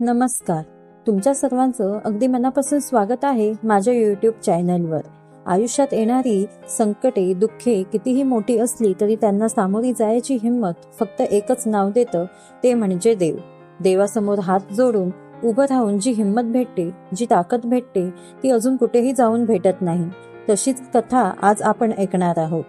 नमस्कार. तुमच्या सर्वांचं अगदी मनापासून स्वागत आहे माझ्या युट्यूब चॅनलवर आयुष्यात येणारी संकटे दुःखे कितीही मोठी असली तरी त्यांना सामोरी जायची हिंमत फक्त एकच नाव देतं ते म्हणजे देव. देवासमोर हात जोडून उभं राहून जी हिंमत भेटते जी ताकद भेटते ती अजून कुठेही जाऊन भेटत नाही. तशीच कथा आज आपण ऐकणार आहोत.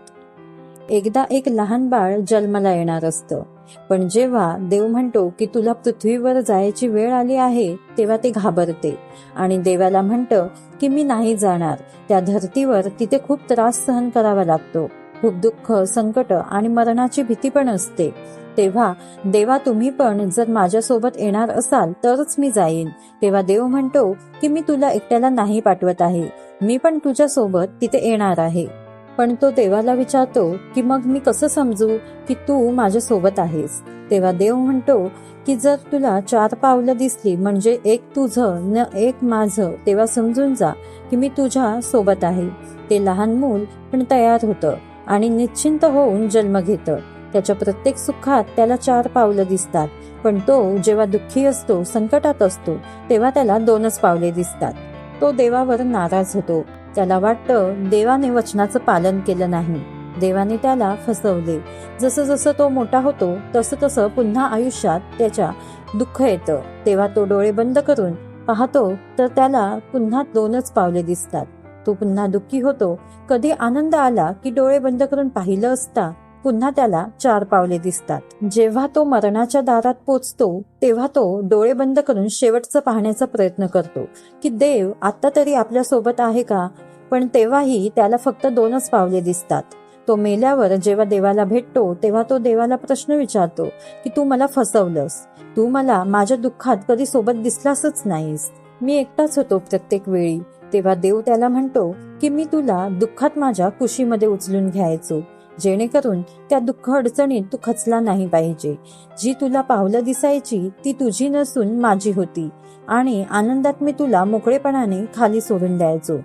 एकदा एक लहान बाळ जन्माला येणार असतं. पण जेव्हा देव म्हणतो की तुला पृथ्वीवर जायची वेळ आली आहे तेव्हा ते घाबरते. आणि देवाला म्हणतं की मी नाही जाणार. त्या धर्तीवर तिथे खूप त्रास सहन करावा लागतो. खूप दुःख संकट आणि मरणाची भीती पण असते. तेव्हा देवा तुम्ही पण जर माझ्यासोबत येणार असाल तरच मी जाईन. तेव्हा देव म्हणतो की मी तुला एकट्याला नाही पाठवत आहे. मी पण तुझ्या सोबत तिथे येणार आहे. पण तो देवाला विचारतो की मग मी कसं समजू की तू माझ्या सोबत आहेस? तेव्हा देव म्हणतो की जर तुला चार पावलं दिसली म्हणजे एक तुझं न एक माझं तेव्हा समजून जा की मी तुझ्या सोबत आहे. ते लहान मूल पण तयार होतं आणि निश्चिंत होऊन जन्म घेतं. त्याच्या प्रत्येक सुखात त्याला चार पावलं दिसतात. पण तो जेव्हा दुःखी असतो संकटात असतो तेव्हा त्याला दोनच पावले दिसतात. तो देवावर नाराज होतो. त्याला वाटतं देवाने वचनाचं पालन केलं नाही. देवाने त्याला फसवले. जसं जसं तो मोठा होतो तसं तसं पुन्हा आयुष्यात त्याच्या दुःख येतं. तेव्हा तो डोळे बंद करून पाहतो तर त्याला पुन्हा दोनच पावले दिसतात. तो पुन्हा दुःखी होतो. कधी आनंद आला की डोळे बंद करून पाहिलं असता पुन्हा त्याला चार पावले दिसतात. जेव्हा तो मरणाच्या दारात पोचतो तेव्हा तो डोळे बंद करून शेवटचं पाहण्याचा प्रयत्न करतो की देव आता तरी आपल्यासोबत आहे का? पण तेव्हाही त्याला फक्त दोनच पावले दिसतात. तो मेल्यावर जेव्हा देवाला भेटतो तेव्हा तो देवाला प्रश्न विचारतो की तू मला फसवलंस. तू मला माझ्या दुःखात कधी सोबत दिसलासच नाहीस. मी एकटाच होतो प्रत्येक वेळी तेव्हा देव त्याला म्हणतो की मी तुला दुःखात माझ्या कुशीमध्ये उचलून घ्यायचो. जेणेकरून त्या दुःख अडचणीत तू खचला नाही पाहिजे. जी तुला पावलं दिसायची ती तुझी नसून माझी होती. आणि आनंदात मी तुला मोकळेपणाने खाली सोडून द्यायचो.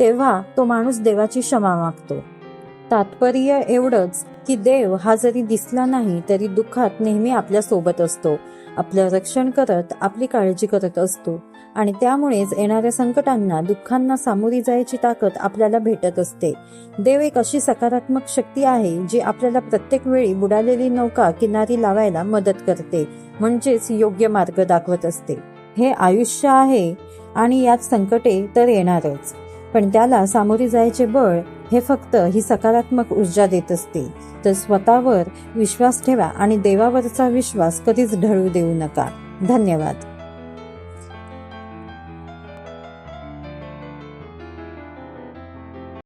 तेव्हा तो माणूस देवाची क्षमा मागतो. तात्पर्य एवढंच की देव हा जरी दिसला नाही तरी दुःखात नेहमी आपल्यासोबत असतो. आपलं रक्षण करत आपली काळजी करत असतो. आणि त्यामुळेच येणाऱ्या संकटांना दुःखांना सामोरी जायची ताकद आपल्याला भेटत असते. देव एक अशी सकारात्मक शक्ती आहे जी आपल्याला प्रत्येक वेळी बुडालेली नौका किनारी लावायला मदत करते. म्हणजेच योग्य मार्ग दाखवत असते. हे आयुष्य आहे आणि यात संकटे तर येणारच. पण त्याला सामोरे जायचे बळ हे फक्त ही सकारात्मक ऊर्जा देत असते. तर स्वतःवर विश्वास ठेवा आणि देवावरचा विश्वास कधीच ढळू देऊ नका. धन्यवाद.